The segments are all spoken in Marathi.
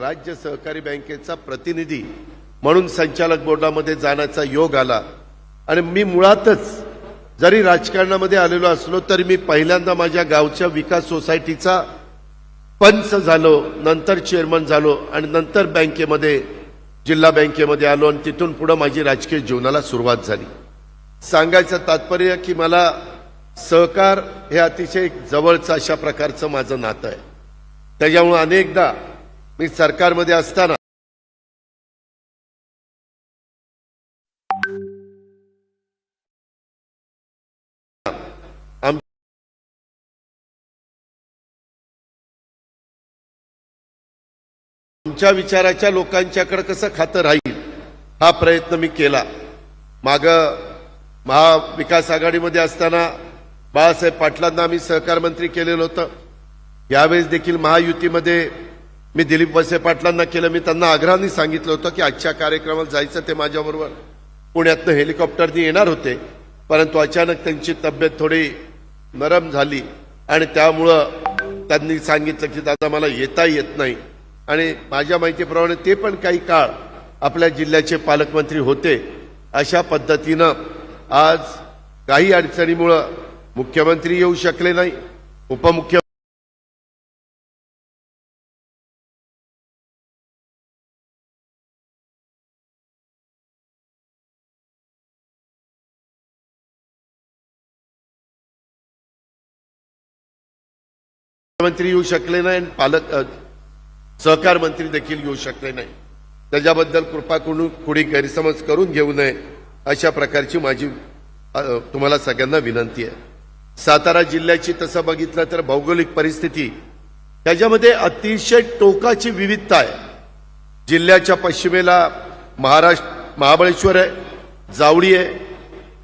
राज्य सहकारी बँकेचा प्रतिनिधी म्हणून संचालक बोर्डामध्ये जाण्याचा योग आला. आणि मी मुळातच जरी राजकारणामध्ये आलेलो असलो तरी मी पहिल्यांदा माझ्या गावच्या विकास सोसायटीचा पंच झालो नंतर चेअरमन झालो आणि नंतर बँकेमध्ये जिल्हा बँकेमध्ये आलो आणि तिथून पुढे माझी राजकीय जीवनाला सुरुवात झाली. सांगायचं तात्पर्य की मला सहकार हे अतिशय जवळचं अशा प्रकारचं माझं नातं आहे. त्याच्यामुळे अनेकदा मी सरकारमध्ये असताना आमच्या विचाराच्या लोकांच्याकडे कसं खातं राहील हा प्रयत्न मी केला. माग महाविकास आघाडीमध्ये असताना बाळासाहेब पाटलांना आम्ही सहकार मंत्री केलेलं होतं. यावेळेस देखील महायुतीमध्ये मी दिलीप वळसे पाटलांना केलं. मी त्यांना आग्रहाने सांगितलं होतं की आजच्या कार्यक्रमाला जायचं ते माझ्याबरोबर. पुण्यातनं हेलिकॉप्टरनी येणार होते परंतु अचानक त्यांची तब्येत थोडी नरम झाली आणि त्यामुळं त्यांनी सांगितलं की दादा मला येता येत नाही. आणि माझ्या माहितीप्रमाणे ते पण काही काळ आपल्या जिल्ह्याचे पालकमंत्री होते. अशा पद्धतीनं आज काही अडचणीमुळं मुख्यमंत्री येऊ शकले नाही उपमुख्य मंत्री येऊ शकले नाही आणि पालक सहकार मंत्री देखील येऊ शकले नाही. त्याच्याबद्दल कृपा करून कुणी गैरसमज करून घेऊ नये अशा प्रकारची माझी तुम्हाला सगळ्यांना विनंती आहे. सातारा जिल्ह्याची तसं बघितलं तर भौगोलिक परिस्थिती त्याच्यामध्ये अतिशय टोकाची विविधता आहे. जिल्ह्याच्या पश्चिमेला महाराष्ट्र महाबळेश्वर आहे जावळी आहे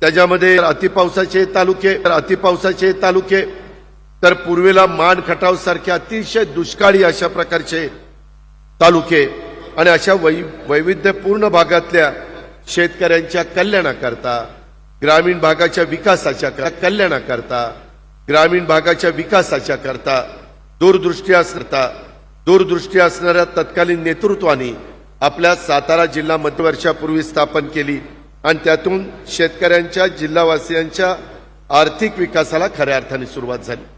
त्याच्यामध्ये अतिपावसाचे तालुके अतिपावसाचे तालुके तर पूर्वेला मान खटाव सारखे अतिशय दुष्काळी अशा प्रकारचे तालुके आणि अशा वै वैविध्यपूर्ण भागातल्या शेतकऱ्यांच्या कल्याणाकरता ग्रामीण भागाच्या विकासाच्या कल्याणाकरता ग्रामीण भागाच्या विकासाच्या करता दूरदृष्टी असता दूरदृष्टी असणाऱ्या तत्कालीन नेतृत्वाने आपल्या सातारा जिल्हा मध्यवर्षापूर्वी स्थापन केली आणि त्यातून शेतकऱ्यांच्या जिल्हावासियांच्या आर्थिक विकासाला खऱ्या अर्थाने सुरुवात झाली.